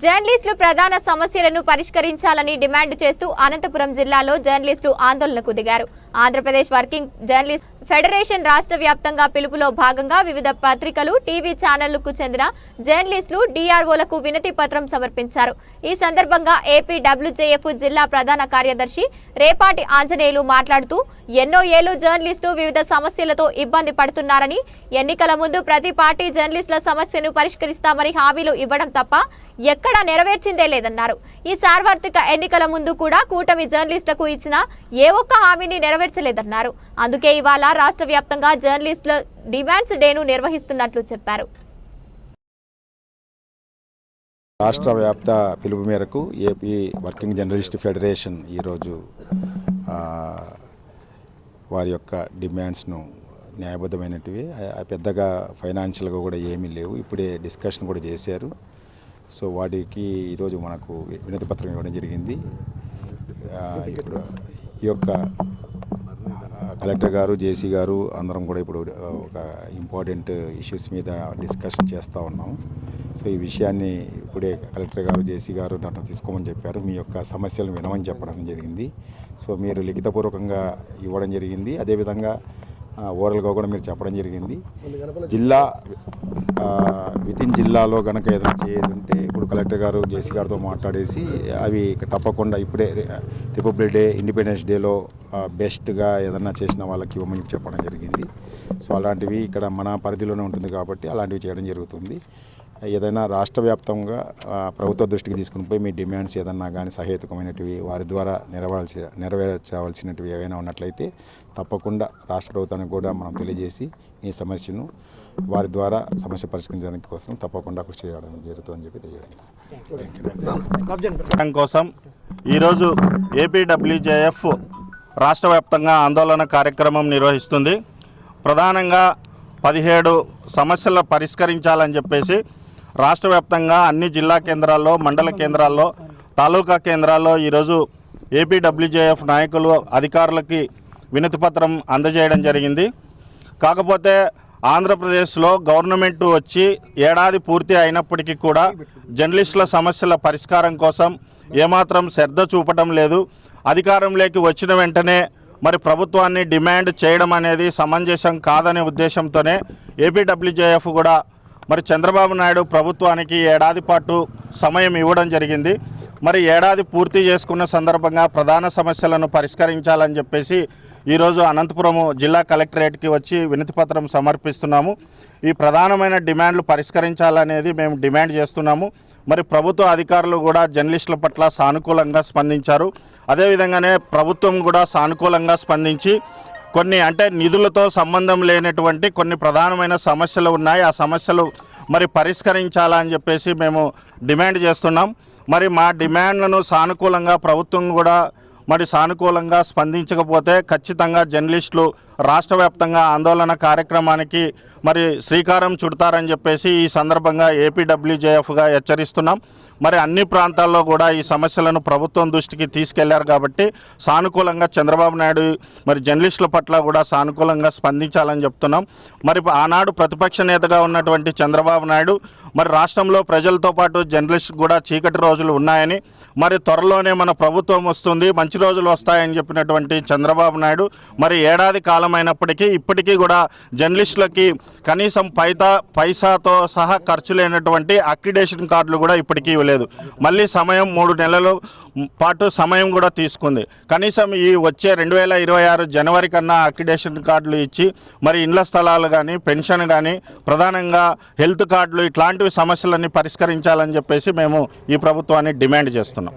జర్నలిస్టులు ప్రధాన సమస్యలను పరిష్కరించాలని డిమాండ్ చేస్తూ అనంతపురం జిల్లాలో జర్నలిస్టులు ఆందోళనకు దిగారు. ఆంధ్రప్రదేశ్ వర్కింగ్ జర్నలిస్ట్ ఫెడరేషన్ రాష్ట్ర వ్యాప్తంగా పిలుపులో భాగంగా వివిధ పత్రికలు టీవీ ఛానళ్ళకు చెందిన జర్నలిస్టులు డిఆర్ఓలకు వినతి పత్రం సమర్పించారు. ఈ సందర్భంగా ఏపీ డబ్ల్యూజేఎఫ్ జిల్లా ప్రధాన కార్యదర్శి రేపాటి ఆంజనేయులు మాట్లాడుతూ ఎన్నో ఏళ్ళు జర్నలిస్టులు వివిధ సమస్యలతో ఇబ్బంది పడుతున్నారని ఎన్నికల ముందు ప్రతి పార్టీ జర్నలిస్టుల సమస్యను పరిష్కరిస్తామని హామీలు ఇవ్వడం తప్ప ఎక్కడా నెరవేర్చిందే లేదన్నారు. ఈ సార్వత్రిక ఎన్నికల ముందు కూడా కూటమి జర్నలిస్టులకు ఇచ్చిన ఏ ఒక్క హామీని నెరవేర్చలేదన్నారు. అందుకే ఇవాళ రాష్ట్ర వ్యాప్తంగా జర్నలిస్టుల డిమాండ్స్ డేను నిర్వహిస్తున్నట్లు చెప్పారు. రాష్ట్ర వ్యాప్త పిలుపు మేరకు ఏపీ వర్కింగ్ జర్నలిస్ట్ ఫెడరేషన్ ఈరోజు వారి యొక్క డిమాండ్స్ను న్యాయబద్ధమైనటివి. పెద్దగా ఫైనాన్షియల్గా కూడా ఏమీ లేవు. ఇప్పుడే డిస్కషన్ కూడా చేశారు. సో వాటికి ఈరోజు మనకు వినతి పత్రం ఇవ్వడం జరిగింది. ఇప్పుడు ఈ యొక్క కలెక్టర్ గారు జేసీ గారు అందరం కూడా ఇప్పుడు ఒక ఇంపార్టెంట్ ఇష్యూస్ మీద డిస్కషన్ చేస్తూ ఉన్నాం. సో ఈ విషయాన్ని ఇప్పుడే కలెక్టర్ గారు జేసీ గారు నన్ను తీసుకోమని చెప్పారు. మీ యొక్క సమస్యలను వినమని చెప్పడం జరిగింది. సో మీరు లిఖితపూర్వకంగా ఇవ్వడం జరిగింది. అదేవిధంగా ఓరల్గా కూడా మీరు చెప్పడం జరిగింది. జిల్లా వితిన్ జిల్లాలో కనుక ఏదైనా చేయదుంటే కలెక్టర్ గారు జేసీ గారితో మాట్లాడేసి అవి తప్పకుండా ఇప్పుడే రిపబ్లిక్ డే ఇండిపెండెన్స్ డేలో బెస్ట్గా ఏదన్నా చేసిన వాళ్ళకి ఇవ్వమని చెప్పడం జరిగింది. సో అలాంటివి ఇక్కడ మన పరిధిలోనే ఉంటుంది కాబట్టి అలాంటివి చేయడం జరుగుతుంది. ఏదైనా రాష్ట్ర వ్యాప్తంగా ప్రభుత్వ దృష్టికి తీసుకుని పోయి మీ డిమాండ్స్ ఏదన్నా కానీ సహేతుకమైనటివి వారి ద్వారా నెరవేర్చి నెరవేర్చవలసినటివి ఏవైనా ఉన్నట్లయితే తప్పకుండా రాష్ట్ర ప్రభుత్వానికి కూడా మనం తెలియజేసి ఈ సమస్యను వారి ద్వారా సమస్య పరిష్కరించడానికి కోసం తప్పకుండా కృషి చేయడం జరుగుతుందని చెప్పి తెలియజేయడం కోసం ఈరోజు ఏపీడబ్ల్యూజేఎఫ్ రాష్ట్ర వ్యాప్తంగా ఆందోళన కార్యక్రమం నిర్వహిస్తుంది. ప్రధానంగా పదిహేడు సమస్యలు పరిష్కరించాలని చెప్పేసి రాష్ట్ర వ్యాప్తంగా అన్ని జిల్లా కేంద్రాల్లో మండల కేంద్రాల్లో తాలూకా కేంద్రాల్లో ఈరోజు ఏపీడబ్ల్యూజేఎఫ్ నాయకులు అధికారులకి వినతిపత్రం అందజేయడం జరిగింది. కాకపోతే ఆంధ్రప్రదేశ్లో గవర్నమెంట్ వచ్చి ఏడాది పూర్తి అయినప్పటికీ కూడా జర్నలిస్టుల సమస్యల పరిష్కారం కోసం ఏమాత్రం శ్రద్ధ చూపటం లేదు. అధికారంలోకి వచ్చిన వెంటనే మరి ప్రభుత్వాన్ని డిమాండ్ చేయడం అనేది సమంజసం కాదనే ఉద్దేశంతోనే ఏపీడబ్ల్యూజేఎఫ్ కూడా మరి చంద్రబాబు నాయుడు ప్రభుత్వానికి ఏడాది పాటు సమయం ఇవ్వడం జరిగింది. మరి ఏడాది పూర్తి చేసుకున్న సందర్భంగా ప్రధాన సమస్యలను పరిష్కరించాలని చెప్పేసి ఈరోజు అనంతపురం జిల్లా కలెక్టరేట్కి వచ్చి వినతిపత్రం సమర్పిస్తున్నాము. ఈ ప్రధానమైన డిమాండ్లు పరిష్కరించాలనేది మేము డిమాండ్ చేస్తున్నాము. మరి ప్రభుత్వ అధికారులు కూడా జర్నలిస్టుల పట్ల సానుకూలంగా స్పందించారు. అదేవిధంగానే ప్రభుత్వం కూడా సానుకూలంగా స్పందించి కొన్ని అంటే నిధులతో సంబంధం లేనటువంటి కొన్ని ప్రధానమైన సమస్యలు ఉన్నాయి. ఆ సమస్యలు మరి పరిష్కరించాలని చెప్పేసి మేము డిమాండ్ చేస్తున్నాం. మరి మా డిమాండ్లను సానుకూలంగా ప్రభుత్వం కూడా మరి సానుకూలంగా స్పందించకపోతే ఖచ్చితంగా జర్నలిస్టులు రాష్ట్ర వ్యాప్తంగా ఆందోళన కార్యక్రమానికి మరి శ్రీకారం చుడతారని చెప్పేసి ఈ సందర్భంగా ఏపీడబ్ల్యూజేఎఫ్గా హెచ్చరిస్తున్నాం. మరి అన్ని ప్రాంతాల్లో కూడా ఈ సమస్యలను ప్రభుత్వం దృష్టికి తీసుకెళ్ళారు కాబట్టి సానుకూలంగా చంద్రబాబు నాయుడు మరి జర్నలిస్టుల పట్ల కూడా సానుకూలంగా స్పందించాలని చెప్తున్నాం. మరి ఆనాడు ప్రతిపక్ష నేతగా ఉన్నటువంటి చంద్రబాబు నాయుడు మరి రాష్ట్రంలో ప్రజలతో పాటు జర్నలిస్ట్ కూడా చీకటి రోజులు ఉన్నాయని మరి త్వరలోనే మన ప్రభుత్వం వస్తుంది మంచి రోజులు వస్తాయని చెప్పినటువంటి చంద్రబాబు నాయుడు మరి ఏడాది కాలం అయినప్పటికీ ఇప్పటికీ కూడా జర్నలిస్టులకి కనీసం పైతా పైసాతో సహా ఖర్చు లేనటువంటి అక్రిడేషన్ కార్డులు కూడా ఇప్పటికీ ఇవ్వలేదు. మళ్ళీ సమయం మూడు నెలలు పాటు సమయం కూడా తీసుకుంది. కనీసం ఈ వచ్చే రెండు వేల ఇరవై ఆరు జనవరి కన్నా అక్రిడేషన్ కార్డులు ఇచ్చి మరి ఇండ్ల స్థలాలు కానీ పెన్షన్ కానీ ప్రధానంగా హెల్త్ కార్డులు ఇట్లాంటివి సమస్యలన్నీ పరిష్కరించాలని చెప్పేసి మేము ఈ ప్రభుత్వాన్ని డిమాండ్ చేస్తున్నాం.